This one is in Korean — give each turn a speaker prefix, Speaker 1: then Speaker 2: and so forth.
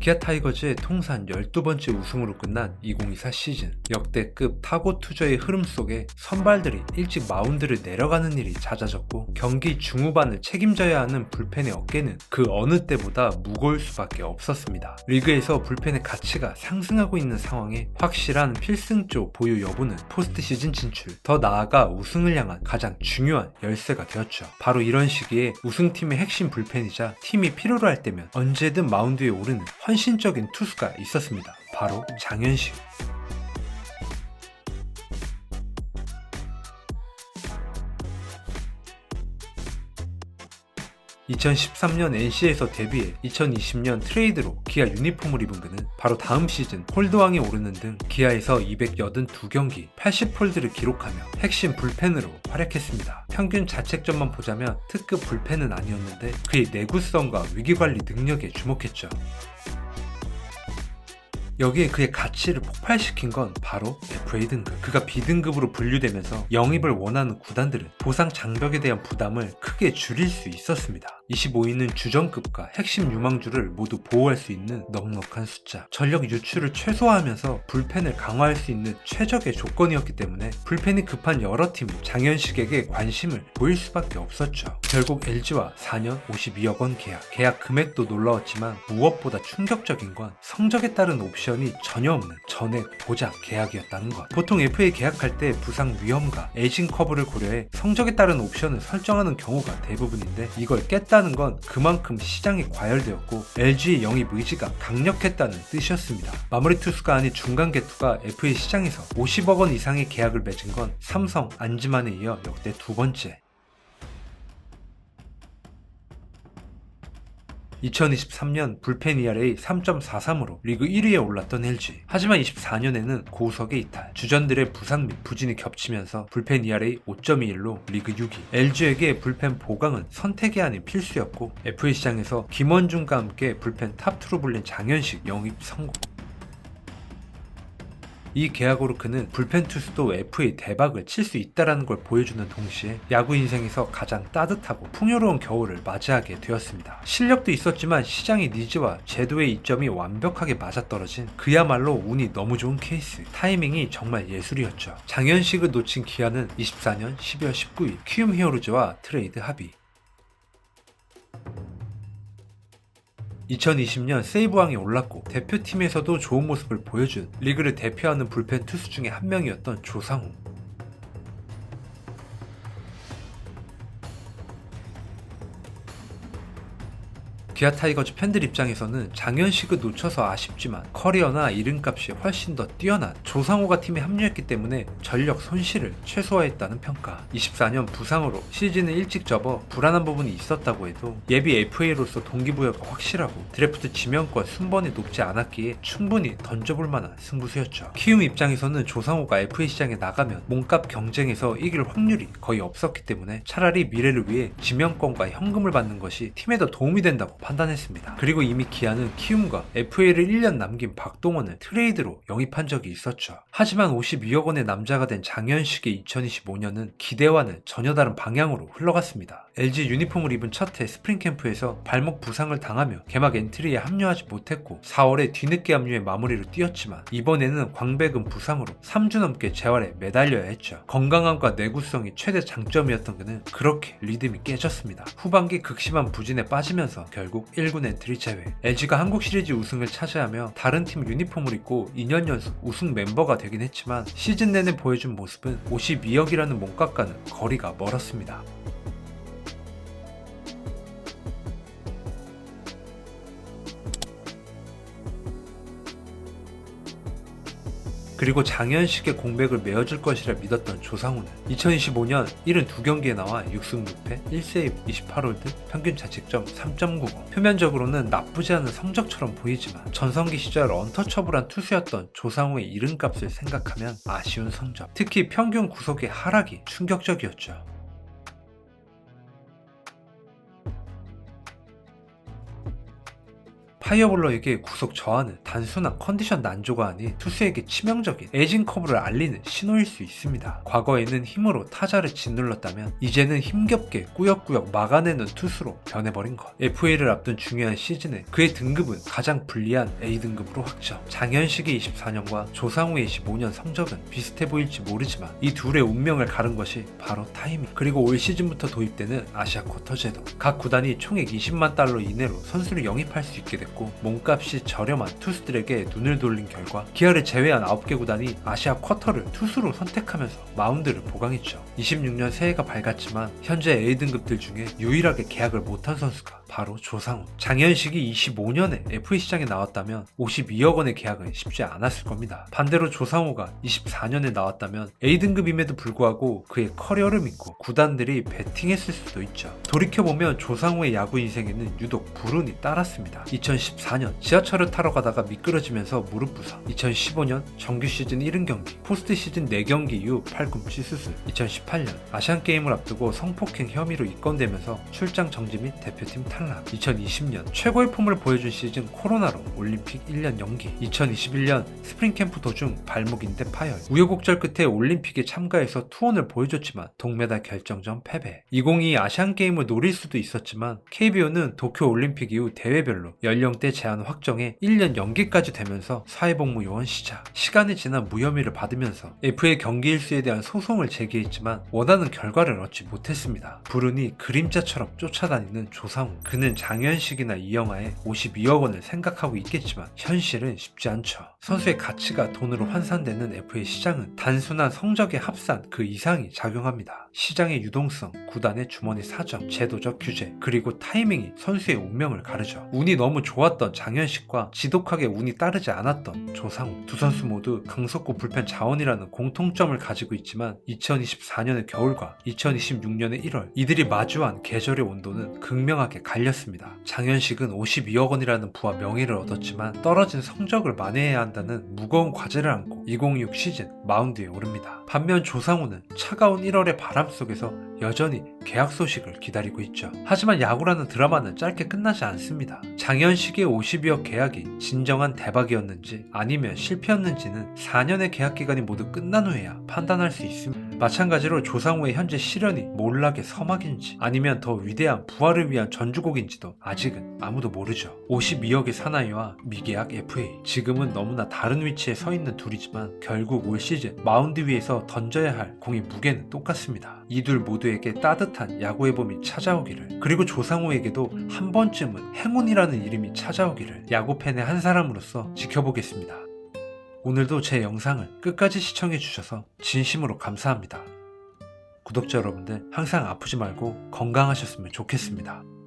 Speaker 1: 기아 타이거즈의 통산 12번째 우승으로 끝난 2024 시즌 역대급 타고 투저의 흐름 속에 선발들이 일찍 마운드를 내려가는 일이 잦아졌고 경기 중후반을 책임져야 하는 불펜의 어깨는 그 어느 때보다 무거울 수밖에 없었습니다. 리그에서 불펜의 가치가 상승하고 있는 상황에 확실한 필승조 보유 여부는 포스트 시즌 진출, 더 나아가 우승을 향한 가장 중요한 열쇠가 되었죠. 바로 이런 시기에 우승팀의 핵심 불펜이자 팀이 필요로 할 때면 언제든 마운드에 오르는 헌신적인 투수가 있었습니다. 바로 장현식. 2013년 NC에서 데뷔해 2020년 트레이드로 기아 유니폼을 입은 그는 바로 다음 시즌 홀드왕에 오르는 등 기아에서 282경기 80홀드를 기록하며 핵심 불펜으로 활약했습니다. 평균 자책점만 보자면 특급 불펜은 아니었는데 그의 내구성과 위기관리 능력에 주목했죠. 여기에 그의 가치를 폭발시킨 건 바로 FA 등급. 그가 B등급으로 분류되면서 영입을 원하는 구단들은 보상 장벽에 대한 부담을 크게 줄일 수 있었습니다. 25위는 주전급과 핵심 유망주를 모두 보호할 수 있는 넉넉한 숫자. 전력 유출을 최소화하면서 불펜을 강화할 수 있는 최적의 조건이었기 때문에 불펜이 급한 여러 팀이 장현식에게 관심을 보일 수밖에 없었죠. 결국 LG와 4년 52억 원 계약. 계약 금액도 놀라웠지만 무엇보다 충격적인 건 성적에 따른 옵션이 전혀 없는 전액 보장 계약이었다는 것. 보통 FA 계약할 때 부상 위험과 에이징 커브를 고려해 성적에 따른 옵션을 설정하는 경우가 대부분인데 이걸 깼다 는 건 그만큼 시장이 과열되었고 LG의 영입 의지가 강력했다는 뜻이었습니다. 마무리 투수가 아닌 중간 개투가 FA 시장에서 50억 원 이상의 계약을 맺은 건 삼성 안지만에 이어 역대 두 번째. 2023년 불펜 ERA 3.43으로 리그 1위에 올랐던 LG. 하지만 24년에는 고석의 이탈, 주전들의 부상 및 부진이 겹치면서 불펜 ERA 5.21로 리그 6위. LG에게 불펜 보강은 선택이 아닌 필수였고 FA 시장에서 김원중과 함께 불펜 탑2로 불린 장현식 영입 성공. 이 계약으로 그는 불펜 투수도 FA 대박을 칠 수 있다라는 걸 보여주는 동시에 야구 인생에서 가장 따뜻하고 풍요로운 겨울을 맞이하게 되었습니다. 실력도 있었지만 시장의 니즈와 제도의 이점이 완벽하게 맞아떨어진 그야말로 운이 너무 좋은 케이스. 타이밍이 정말 예술이었죠. 장현식을 놓친 기아는 24년 12월 19일 키움 히어로즈와 트레이드 합의. 2020년 세이브왕에 올랐고 대표팀에서도 좋은 모습을 보여준 리그를 대표하는 불펜 투수 중에 한 명이었던 조상우. 기아 타이거즈 팬들 입장에서는 장현식을 놓쳐서 아쉽지만 커리어나 이름값이 훨씬 더 뛰어난 조상호가 팀에 합류했기 때문에 전력 손실을 최소화했다는 평가. 24년 부상으로 시즌을 일찍 접어 불안한 부분이 있었다고 해도 예비 FA로서 동기부여가 확실하고 드래프트 지명권 순번이 높지 않았기에 충분히 던져볼 만한 승부수였죠. 키움 입장에서는 조상호가 FA 시장에 나가면 몸값 경쟁에서 이길 확률이 거의 없었기 때문에 차라리 미래를 위해 지명권과 현금을 받는 것이 팀에 더 도움이 된다고 판단했습니다. 그리고 이미 기아는 키움과 FA를 1년 남긴 박동원을 트레이드로 영입한 적이 있었죠. 하지만 52억 원의 남자가 된 장현식의 2025년은 기대와는 전혀 다른 방향으로 흘러갔습니다. LG 유니폼을 입은 첫해 스프링 캠프에서 발목 부상을 당하며 개막 엔트리에 합류하지 못했고 4월에 뒤늦게 합류해 마무리를 뛰었지만 이번에는 광배근 부상으로 3주 넘게 재활에 매달려야 했죠. 건강함과 내구성이 최대 장점이었던 그는 그렇게 리듬이 깨졌습니다. 후반기 극심한 부진에 빠지면서 결국 1군 엔트리 제외. LG가 한국 시리즈 우승을 차지하며 다른 팀 유니폼을 입고 2년 연속 우승 멤버가 되긴 했지만 시즌 내내 보여준 모습은 52억이라는 몸값과는 거리가 멀었습니다. 그리고 장현식의 공백을 메워줄 것이라 믿었던 조상우는 2025년 72경기에 나와 6승 6패 1세이브 28홀드 평균 자책점 3.90 표면적으로는 나쁘지 않은 성적처럼 보이지만 전성기 시절 언터처블한 투수였던 조상우의 이름값을 생각하면 아쉬운 성적. 특히 평균 구속의 하락이 충격적이었죠. 파이어볼러 에게 구속 저하는 단순한 컨디션 난조가 아닌 투수에게 치명적인 에이징 커브를 알리는 신호일 수 있습니다. 과거에는 힘으로 타자를 짓눌렀다면 이제는 힘겹게 꾸역꾸역 막아내는 투수로 변해버린 것. FA를 앞둔 중요한 시즌에 그의 등급은 가장 불리한 A등급으로 확정. 장현식의 24년과 조상우의 25년 성적은 비슷해 보일지 모르지만 이 둘의 운명을 가른 것이 바로 타이밍. 그리고 올 시즌부터 도입되는 아시아 쿼터 제도. 각 구단이 총액 20만 달러 이내로 선수를 영입할 수 있게 됐고 몸값이 저렴한 투수들에게 눈을 돌린 결과 기아를 제외한 9개 구단이 아시아 쿼터를 투수로 선택하면서 마운드를 보강했죠. 26년 새해가 밝았지만 현재 A등급들 중에 유일하게 계약을 못한 선수가 바로 조상우. 장현식이 25년에 FA 시장에 나왔다면 52억 원의 계약은 쉽지 않았을 겁니다. 반대로 조상우가 24년에 나왔다면 A등급임에도 불구하고 그의 커리어를 믿고 구단들이 베팅했을 수도 있죠. 돌이켜보면 조상우의 야구 인생에는 유독 불운이 따랐습니다. 2014년 지하철을 타러 가다가 미끄러지면서 무릎 부상 2015년 정규 시즌 70경기 포스트 시즌 4경기 이후 팔꿈치 수술 2018년 아시안게임을 앞두고 성폭행 혐의로 입건되면서 출장 정지 및 대표팀 탈락 2020년 최고의 폼을 보여준 시즌 코로나로 올림픽 1년 연기 2021년 스프링 캠프 도중 발목 인대 파열. 우여곡절 끝에 올림픽에 참가해서 투혼을 보여줬지만 동메달 결정전 패배. 2022 아시안게임을 노릴 수도 있었지만 KBO는 도쿄 올림픽 이후 대회별로 연령대 제한 확정에 1년 연기까지 되면서 사회복무 요원 시작. 시간이 지나 무혐의를 받으면서 FA 경기 일수에 대한 소송을 제기했지만 원하는 결과를 얻지 못했습니다. 불운이 그림자처럼 쫓아다니는 조상우 그는 장현식이나 이영하의 52억 원을 생각하고 있겠지만 현실은 쉽지 않죠 선수의 가치가 돈으로 환산되는 FA 시장은 단순한 성적의 합산 그 이상이 작용합니다 시장의 유동성, 구단의 주머니 사정, 제도적 규제, 그리고 타이밍이 선수의 운명을 가르죠. 운이 너무 좋았던 장현식과 지독하게 운이 따르지 않았던 조상우. 두 선수 모두 강속구 불펜 자원이라는 공통점을 가지고 있지만 2024년의 겨울과 2026년의 1월 이들이 마주한 계절의 온도는 극명하게 갈 렸습니다. 장현식은 52억 원이라는 부와 명예를 얻었지만 떨어진 성적을 만회해야 한다는 무거운 과제를 안고 2026 시즌 마운드에 오릅니다. 반면 조상우는 차가운 1월의 바람 속에서 여전히 계약 소식을 기다리고 있죠. 하지만 야구라는 드라마는 짧게 끝나지 않습니다. 장현식의 52억 계약이 진정한 대박이었는지 아니면 실패였는지는 4년의 계약 기간이 모두 끝난 후에야 판단할 수 있습니다. 마찬가지로 조상우의 현재 시련이 몰락의 서막인지 아니면 더 위대한 부활을 위한 전주곡인지도 아직은 아무도 모르죠. 52억의 사나이와 미계약 FA 지금은 너무나 다른 위치에 서 있는 둘이지만 결국 올 시즌 마운드 위에서 던져야 할 공의 무게는 똑같습니다. 이둘 모두에게 따뜻한 야구의 봄이 찾아오기를 그리고 조상우에게도 한 번쯤은 행운이라는 이름이 찾아오기를 야구팬의 한 사람으로서 지켜보겠습니다. 오늘도 제 영상을 끝까지 시청해 주셔서 진심으로 감사합니다. 구독자 여러분들 항상 아프지 말고 건강하셨으면 좋겠습니다.